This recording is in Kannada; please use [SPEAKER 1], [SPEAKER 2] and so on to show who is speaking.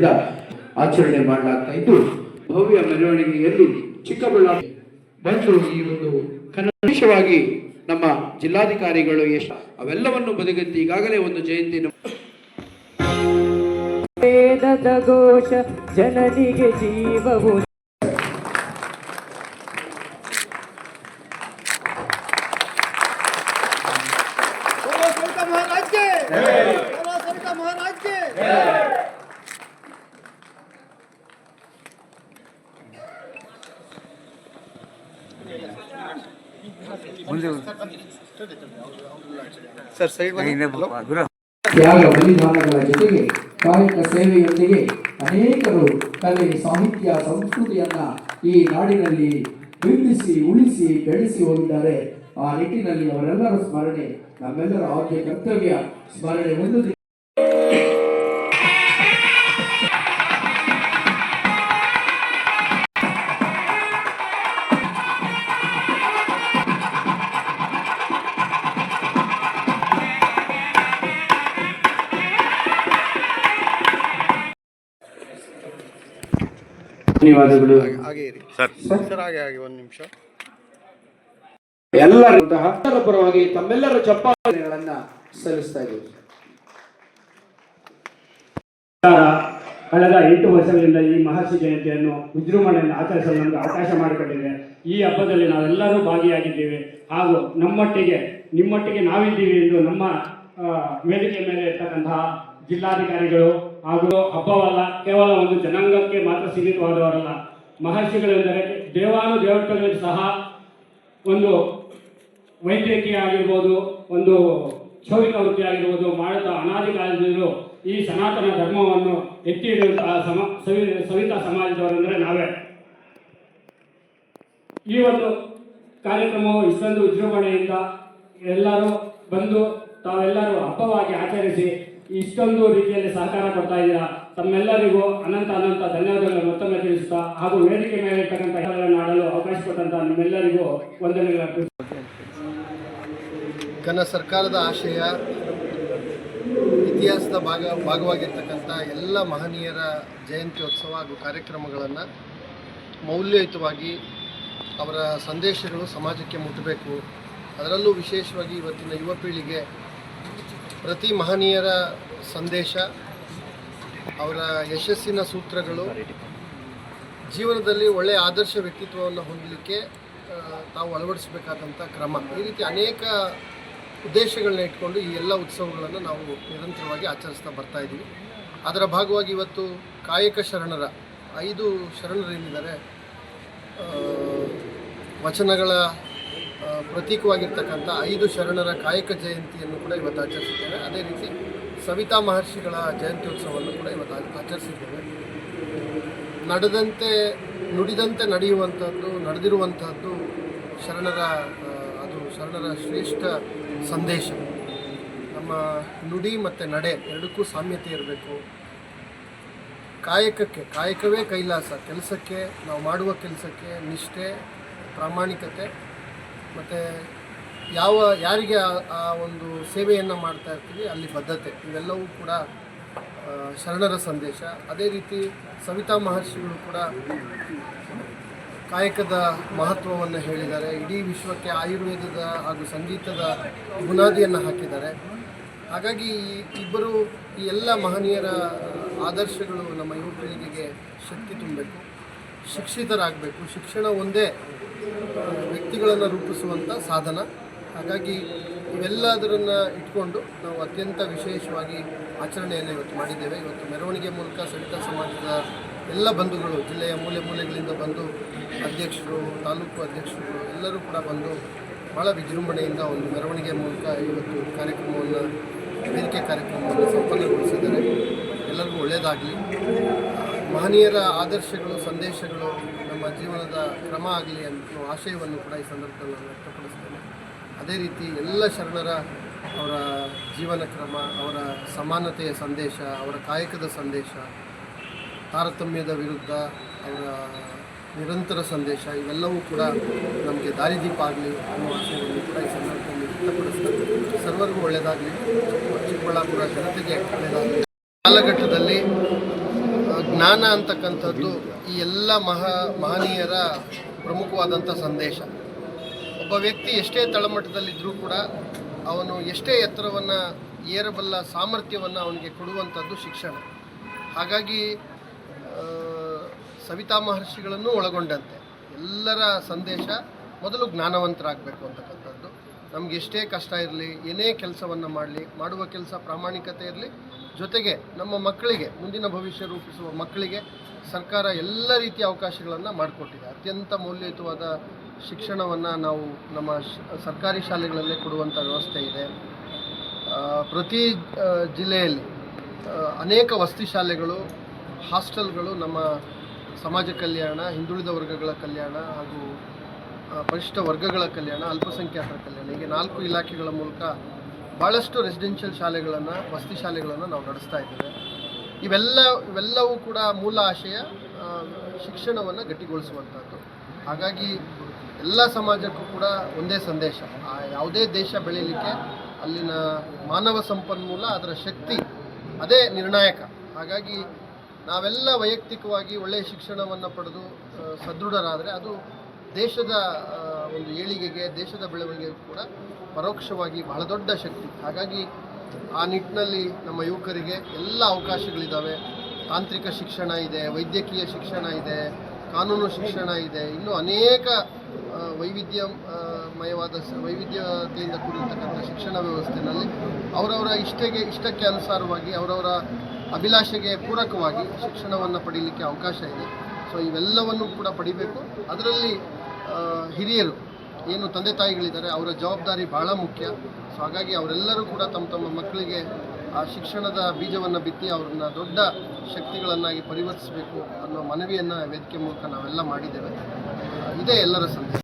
[SPEAKER 1] ಭಕ್ತಿಗಳಿಂದ ಆಚರಣೆ ಮಾಡಲಾಗ್ತಾ ಇದ್ದು ಭವ್ಯ ಮೆರವಣಿಗೆಯಲ್ಲಿ ಚಿಕ್ಕಬಳ್ಳಾಪುರ ಬಂದು ಈ ಒಂದು ವಿಶೇಷವಾಗಿ ನಮ್ಮ ಜಿಲ್ಲಾಧಿಕಾರಿಗಳು ಎಷ್ಟು ಅವೆಲ್ಲವನ್ನು ಬದಿಗತ್ತಿ ಈಗಾಗಲೇ ಒಂದು ಜಯಂತಿ
[SPEAKER 2] ವೇದದ ಘೋಷ ಜನನಿಗೆ ಜೀವವು
[SPEAKER 3] ಸರ್ ಸೈಡ್
[SPEAKER 1] ತ್ಯಾಗ ಬಲಿದಾನಗಳ ಜೊತೆಗೆ ಕಾಯಕ ಸೇವೆಯೊಂದಿಗೆ ಅನೇಕರು ಕಲೆ ಸಾಹಿತ್ಯ ಸಂಸ್ಕೃತಿಯನ್ನ ಈ ನಾಡಿನಲ್ಲಿ ಬಿಂಬಿಸಿ ಉಳಿಸಿ ಬೆಳೆಸಿ ಹೋಗಿದ್ದಾರೆ. ಆ ನಿಟ್ಟಿನಲ್ಲಿ ಅವರೆಲ್ಲರ ಸ್ಮರಣೆ ನಮ್ಮೆಲ್ಲರ ಆದ್ಯ ಕರ್ತವ್ಯ ಸ್ಮರಣೆ ಒಂದು ಧನ್ಯವಾದಗಳು.
[SPEAKER 3] ಹಾಗೆ
[SPEAKER 4] ಸರ್.
[SPEAKER 3] ಸರ್ ಹಾಗೆ ಹಾಗೆ ಒಂದು ನಿಮಿಷ.
[SPEAKER 1] ಎಲ್ಲರ ಪರವಾಗಿ ತಮ್ಮೆಲ್ಲರ ಚಪ್ಪಾಳೆಗಳನ್ನ ಸಲ್ಲಿಸ್ತಾ ಇದ್ದೀವಿ.
[SPEAKER 5] ಕಳೆದ ಎಂಟು ವರ್ಷಗಳಿಂದ ಈ ಮಹರ್ಷಿ ಜಯಂತಿಯನ್ನು ವಿಜೃಂಭಣೆಯನ್ನು ಆಚರಿಸಲು ನಮಗೆ ಅವಕಾಶ ಮಾಡಿಕೊಟ್ಟಿದೆ. ಈ ಹಬ್ಬದಲ್ಲಿ ನಾವೆಲ್ಲರೂ ಭಾಗಿಯಾಗಿದ್ದೇವೆ. ಹಾಗೂ ನಮ್ಮೊಟ್ಟಿಗೆ ನಿಮ್ಮೊಟ್ಟಿಗೆ ನಾವಿದ್ದೀವಿ ಎಂದು ನಮ್ಮ ವೇದಿಕೆ ಮೇಲೆ ಇರ್ತಕ್ಕಂತಹ ಜಿಲ್ಲಾಧಿಕಾರಿಗಳು ಹಾಗೂ ಹಬ್ಬವಲ್ಲ, ಕೇವಲ ಒಂದು ಜನಾಂಗಕ್ಕೆ ಮಾತ್ರ ಸೀಮಿತವಾದವರಲ್ಲ. ಮಹರ್ಷಿಗಳೆಂದರೆ ದೇವಾನು ದೇವತೆಗಳಿಗೆ ಸಹ ಒಂದು ವೈದ್ಯಕೀಯ ಆಗಿರ್ಬೋದು, ಒಂದು ಕ್ಷೌರಿಕ ವೃತ್ತಿ ಆಗಿರ್ಬೋದು, ಮಾಡಿದ ಅನಾದಿ ಈ ಸನಾತನ ಧರ್ಮವನ್ನು ಎತ್ತಿ ಹಿಡಿಯುವಂತಹ ಸಮ, ಸವಿ, ಸವಿತಾ ಸಮಾಜದವರೆಂದರೆ ನಾವೇ. ಈ ಒಂದು ಕಾರ್ಯಕ್ರಮವು ಇಷ್ಟೊಂದು ವಿಜೃಂಭಣೆಯಿಂದ ಎಲ್ಲರೂ ಬಂದು ತಾವೆಲ್ಲರೂ ಹಬ್ಬವಾಗಿ ಆಚರಿಸಿ ಇಷ್ಟೊಂದು ರೀತಿಯಲ್ಲಿ ಸಹಕಾರ ಕೊಡ್ತಾ ಇದ್ದೀರಾ? ತಮ್ಮೆಲ್ಲರಿಗೂ ಅನಂತ ಅನಂತ ಧನ್ಯವಾದಗಳನ್ನು ಮತ್ತೊಮ್ಮೆ ತಿಳಿಸುತ್ತಾ ಹಾಗೂ ವೇದಿಕೆ ಮೇಲೆ ಇರ್ತಕ್ಕಂಥ ಆಡಲು ಅವಕಾಶ ಕೊಟ್ಟಂತ ನಿಮ್ಮೆಲ್ಲರಿಗೂ ವಂದನೆಗಳು
[SPEAKER 3] ಕನ್ನಡ ಸರ್ಕಾರದ ಆಶಯ, ಇತಿಹಾಸದ ಭಾಗ, ಭಾಗವಾಗಿರ್ತಕ್ಕಂಥ ಎಲ್ಲ ಮಹನೀಯರ ಜಯಂತ್ಯೋತ್ಸವ ಹಾಗೂ ಕಾರ್ಯಕ್ರಮಗಳನ್ನು ಮೌಲ್ಯಯುತವಾಗಿ ಅವರ ಸಂದೇಶಗಳು ಸಮಾಜಕ್ಕೆ ಮುಟ್ಟಬೇಕು. ಅದರಲ್ಲೂ ವಿಶೇಷವಾಗಿ ಇವತ್ತಿನ ಯುವ ಪೀಳಿಗೆ ಪ್ರತಿ ಮಹನೀಯರ ಸಂದೇಶ, ಅವರ ಯಶಸ್ಸಿನ ಸೂತ್ರಗಳು, ಜೀವನದಲ್ಲಿ ಒಳ್ಳೆಯ ಆದರ್ಶ ವ್ಯಕ್ತಿತ್ವವನ್ನು ಹೊಂದಲಿಕ್ಕೆ ತಾವು ಅಳವಡಿಸಬೇಕಾದಂಥ ಕ್ರಮ. ಈ ರೀತಿ ಅನೇಕ ಉದ್ದೇಶಗಳನ್ನ ಇಟ್ಕೊಂಡು ಈ ಎಲ್ಲ ಉತ್ಸವಗಳನ್ನು ನಾವು ನಿರಂತರವಾಗಿ ಆಚರಿಸ್ತಾ ಬರ್ತಾ ಇದ್ದೀವಿ. ಅದರ ಭಾಗವಾಗಿ ಇವತ್ತು ಕಾಯಕ ಶರಣರ, ಐದು ಶರಣರೇನಿದ್ದಾರೆ ವಚನಗಳ ಪ್ರತೀಕವಾಗಿರ್ತಕ್ಕಂಥ ಐದು ಶರಣರ ಕಾಯಕ ಜಯಂತಿಯನ್ನು ಕೂಡ ಇವತ್ತು ಆಚರಿಸಿದ್ದೇವೆ. ಅದೇ ರೀತಿ ಸವಿತಾ ಮಹರ್ಷಿಗಳ ಜಯಂತ್ಯೋತ್ಸವವನ್ನು ಕೂಡ ಇವತ್ತು ಆಚರಿಸಿದ್ದೇವೆ. ನಡೆದಂತೆ, ನುಡಿದಂತೆ ನಡೆಯುವಂಥದ್ದು, ನಡೆದಿರುವಂಥದ್ದು ಶರಣರ ಅದು ಶರಣರ ಶ್ರೇಷ್ಠ ಸಂದೇಶ. ನಮ್ಮ ನುಡಿ ಮತ್ತು ನಡೆ ಎರಡಕ್ಕೂ ಸಾಮ್ಯತೆ ಇರಬೇಕು. ಕಾಯಕಕ್ಕೆ, ಕಾಯಕವೇ ಕೈಲಾಸ. ಕೆಲಸಕ್ಕೆ, ನಾವು ಮಾಡುವ ಕೆಲಸಕ್ಕೆ ನಿಷ್ಠೆ, ಪ್ರಾಮಾಣಿಕತೆ ಮತ್ತು ಯಾವ, ಯಾರಿಗೆ ಆ- ಒಂದು ಸೇವೆಯನ್ನು ಮಾಡ್ತಾ ಇರ್ತೀವಿ, ಅಲ್ಲಿ ಬದ್ಧತೆ. ಇವೆಲ್ಲವೂ ಕೂಡ ಶರಣರ ಸಂದೇಶ. ಅದೇ ರೀತಿ ಸವಿತಾ ಮಹರ್ಷಿಗಳು ಕೂಡ ಕಾಯಕದ ಮಹತ್ವವನ್ನು ಹೇಳಿದ್ದಾರೆ. ಇಡೀ ವಿಶ್ವಕ್ಕೆ ಆಯುರ್ವೇದದ ಹಾಗೂ ಸಂಗೀತದ ಬುನಾದಿಯನ್ನು ಹಾಕಿದ್ದಾರೆ. ಹಾಗಾಗಿ ಈ ಇಬ್ಬರು, ಈ ಎಲ್ಲ ಮಹನೀಯರ ಆದರ್ಶಗಳು ನಮ್ಮ ಯುವ ಪೀಳಿಗೆಗೆ ಶಕ್ತಿ ತುಂಬಬೇಕು, ಶಿಕ್ಷಿತರಾಗಬೇಕು. ಶಿಕ್ಷಣ ಒಂದೇ ವ್ಯಕ್ತಿಗಳನ್ನು ರೂಪಿಸುವಂಥ ಸಾಧನ. ಹಾಗಾಗಿ ಇವೆಲ್ಲದರನ್ನು ಇಟ್ಕೊಂಡು ನಾವು ಅತ್ಯಂತ ವಿಶೇಷವಾಗಿ ಆಚರಣೆಯನ್ನು ಇವತ್ತು ಮಾಡಿದ್ದೇವೆ. ಇವತ್ತು ಮೆರವಣಿಗೆ ಮೂಲಕ ಸವಿತಾ ಸಮಾಜದ ಎಲ್ಲ ಬಂಧುಗಳು, ಜಿಲ್ಲೆಯ ಮೂಲೆ ಮೂಲೆಗಳಿಂದ ಬಂದು ಅಧ್ಯಕ್ಷರು, ತಾಲೂಕು ಅಧ್ಯಕ್ಷರು ಎಲ್ಲರೂ ಕೂಡ ಬಂದು ಭಾಳ ವಿಜೃಂಭಣೆಯಿಂದ ಒಂದು ಮೆರವಣಿಗೆ ಮೂಲಕ ಇವತ್ತು ಕಾರ್ಯಕ್ರಮವನ್ನು, ವೇದಿಕೆ ಕಾರ್ಯಕ್ರಮವನ್ನು ಸಂಪನ್ನಗೊಳಿಸಿದ್ದಾರೆ. ಎಲ್ಲರಿಗೂ ಒಳ್ಳೆಯದಾಗಲಿ. ಮಹನೀಯರ ಆದರ್ಶಗಳು, ಸಂದೇಶಗಳು ನಮ್ಮ ಜೀವನದ ಕ್ರಮ ಆಗಲಿ ಅನ್ನೋ ಆಶಯವನ್ನು ಕೂಡ ಈ ಸಂದರ್ಭದಲ್ಲಿ ನಾನು ವ್ಯಕ್ತಪಡಿಸ್ತೇನೆ. ಅದೇ ರೀತಿ ಎಲ್ಲ ಶರಣರ ಅವರ ಜೀವನ ಕ್ರಮ, ಅವರ ಸಮಾನತೆಯ ಸಂದೇಶ, ಅವರ ಕಾಯಕದ ಸಂದೇಶ, ತಾರತಮ್ಯದ ವಿರುದ್ಧ ಅವರ ನಿರಂತರ ಸಂದೇಶ, ಇವೆಲ್ಲವೂ ಕೂಡ ನಮಗೆ ದಾರಿದೀಪ ಆಗಲಿ ಅನ್ನೋ ಆಶಯವನ್ನು ಕೂಡ ಈ ಸಂದರ್ಭದಲ್ಲಿ ವ್ಯಕ್ತಪಡಿಸ್ತೇನೆ. ಸರ್ವರಿಗೂ ಒಳ್ಳೆಯದಾಗಲಿ. ಚಿಕ್ಕಬಳ್ಳಾಪುರ ಜನತೆಗೆ ಒಳ್ಳೆಯದಾಗಲಿ. ಕಾಲಘಟ್ಟದಲ್ಲಿ ಜ್ಞಾನ ಅಂತಕ್ಕಂಥದ್ದು ಈ ಎಲ್ಲ ಮಹಾ ಮಹನೀಯರ ಪ್ರಮುಖವಾದಂಥ ಸಂದೇಶ. ಒಬ್ಬ ವ್ಯಕ್ತಿ ಎಷ್ಟೇ ತಳಮಟ್ಟದಲ್ಲಿದ್ದರೂ ಕೂಡ ಅವನು ಎಷ್ಟೇ ಎತ್ತರವನ್ನು, ಏರಬಲ್ಲ ಸಾಮರ್ಥ್ಯವನ್ನು ಅವನಿಗೆ ಕೊಡುವಂಥದ್ದು ಶಿಕ್ಷಣ. ಹಾಗಾಗಿ ಸವಿತಾ ಮಹರ್ಷಿಗಳನ್ನು ಒಳಗೊಂಡಂತೆ. ಎಲ್ಲರ ಸಂದೇಶ ಮೊದಲು ಜ್ಞಾನವಂತರಾಗಬೇಕು ಅಂತಕ್ಕಂಥದ್ದು. ನಮಗೆ ಎಷ್ಟೇ ಕಷ್ಟ ಇರಲಿ, ಏನೇ ಕೆಲಸವನ್ನು ಮಾಡಲಿ, ಮಾಡುವ ಕೆಲಸ ಪ್ರಾಮಾಣಿಕತೆ ಇರಲಿ ಜೊತೆಗೆ ನಮ್ಮ ಮಕ್ಕಳಿಗೆ, ಮುಂದಿನ ಭವಿಷ್ಯ ರೂಪಿಸುವ ಮಕ್ಕಳಿಗೆ ಸರ್ಕಾರ ಎಲ್ಲ ರೀತಿಯ ಅವಕಾಶಗಳನ್ನು ಮಾಡಿಕೊಟ್ಟಿದೆ. ಅತ್ಯಂತ ಮೌಲ್ಯಯುತವಾದ ಶಿಕ್ಷಣವನ್ನು ನಾವು ನಮ್ಮ ಸರ್ಕಾರಿ ಶಾಲೆಗಳಲ್ಲೇ ಕೊಡುವಂಥ ವ್ಯವಸ್ಥೆ ಇದೆ. ಪ್ರತಿ ಜಿಲ್ಲೆಯಲ್ಲಿ ಅನೇಕ ವಸತಿ ಶಾಲೆಗಳು, ಹಾಸ್ಟೆಲ್ಗಳು ನಮ್ಮ ಸಮಾಜ ಕಲ್ಯಾಣ, ಹಿಂದುಳಿದ ವರ್ಗಗಳ ಕಲ್ಯಾಣ ಹಾಗೂ ಪರಿಶಿಷ್ಟ ವರ್ಗಗಳ ಕಲ್ಯಾಣ, ಅಲ್ಪಸಂಖ್ಯಾತರ ಕಲ್ಯಾಣ, ಹೀಗೆ ನಾಲ್ಕು ಇಲಾಖೆಗಳ ಮೂಲಕ ಭಾಳಷ್ಟು ರೆಸಿಡೆನ್ಷಿಯಲ್ ಶಾಲೆಗಳನ್ನು, ವಸತಿ ಶಾಲೆಗಳನ್ನು ನಾವು ನಡೆಸ್ತಾ ಇದ್ದೇವೆ. ಇವೆಲ್ಲ, ಇವೆಲ್ಲವೂ ಕೂಡ ಮೂಲ ಆಶಯ ಶಿಕ್ಷಣವನ್ನು ಗಟ್ಟಿಗೊಳಿಸುವಂಥದ್ದು ಹಾಗಾಗಿ ಎಲ್ಲ ಸಮಾಜಕ್ಕೂ ಕೂಡ ಒಂದೇ ಸಂದೇಶ. ಆ, ಯಾವುದೇ ದೇಶ ಬೆಳೀಲಿಕ್ಕೆ ಅಲ್ಲಿನ ಮಾನವ ಸಂಪನ್ಮೂಲ, ಅದರ ಶಕ್ತಿ ಅದೇ ನಿರ್ಣಾಯಕ. ಹಾಗಾಗಿ ನಾವೆಲ್ಲ ವೈಯಕ್ತಿಕವಾಗಿ ಒಳ್ಳೆಯ ಶಿಕ್ಷಣವನ್ನು ಪಡೆದು ಸದೃಢರಾದರೆ ಅದು ದೇಶದ ಒಂದು ಏಳಿಗೆಗೆ ದೇಶದ ಬೆಳವಣಿಗೆಗೂ ಕೂಡ ಪರೋಕ್ಷವಾಗಿ ಬಹಳ ದೊಡ್ಡ ಶಕ್ತಿ. ಹಾಗಾಗಿ ಆ ನಿಟ್ಟಿನಲ್ಲಿ ನಮ್ಮ ಯುವಕರಿಗೆ ಎಲ್ಲ ಅವಕಾಶಗಳಿದ್ದಾವೆ. ತಾಂತ್ರಿಕ ಶಿಕ್ಷಣ ಇದೆ, ವೈದ್ಯಕೀಯ ಶಿಕ್ಷಣ ಇದೆ, ಕಾನೂನು ಶಿಕ್ಷಣ ಇದೆ. ಇನ್ನೂ ಅನೇಕ ವೈವಿಧ್ಯಮಯವಾದ ವೈವಿಧ್ಯತೆಯಿಂದ ಕೂಡಿರ್ತಕ್ಕಂಥ ಶಿಕ್ಷಣ ವ್ಯವಸ್ಥೆಯಲ್ಲಿ ಅವರವರ ಇಷ್ಟಕ್ಕೆ ಇಷ್ಟಕ್ಕೆ ಅನುಸಾರವಾಗಿ ಅವರವರ ಅಭಿಲಾಷೆಗೆ ಪೂರಕವಾಗಿ ಶಿಕ್ಷಣವನ್ನು ಪಡೀಲಿಕ್ಕೆ ಅವಕಾಶ ಇದೆ. ಸೊ, ಇವೆಲ್ಲವನ್ನು ಕೂಡ ಪಡಿಬೇಕು. ಅದರಲ್ಲಿ ಹಿರಿಯರು, ಏನು ತಂದೆ ತಾಯಿಗಳಿದ್ದಾರೆ, ಅವರ ಜವಾಬ್ದಾರಿ ಬಹಳ ಮುಖ್ಯ. ಸೊ ಹಾಗಾಗಿ ಅವರೆಲ್ಲರೂ ಕೂಡ ತಮ್ಮ ತಮ್ಮ ಮಕ್ಕಳಿಗೆ ಆ ಶಿಕ್ಷಣದ ಬೀಜವನ್ನು ಬಿತ್ತಿ ಅವ್ರನ್ನ ದೊಡ್ಡ ಶಕ್ತಿಗಳನ್ನಾಗಿ ಪರಿವರ್ತಿಸಬೇಕು ಅನ್ನೋ ಮನವಿಯನ್ನು ವೇದಿಕೆ ಮೂಲಕ ನಾವೆಲ್ಲ ಮಾಡಿದ್ದೇವೆ. ಇದೇ ಎಲ್ಲರ ಸಂದೇಶ.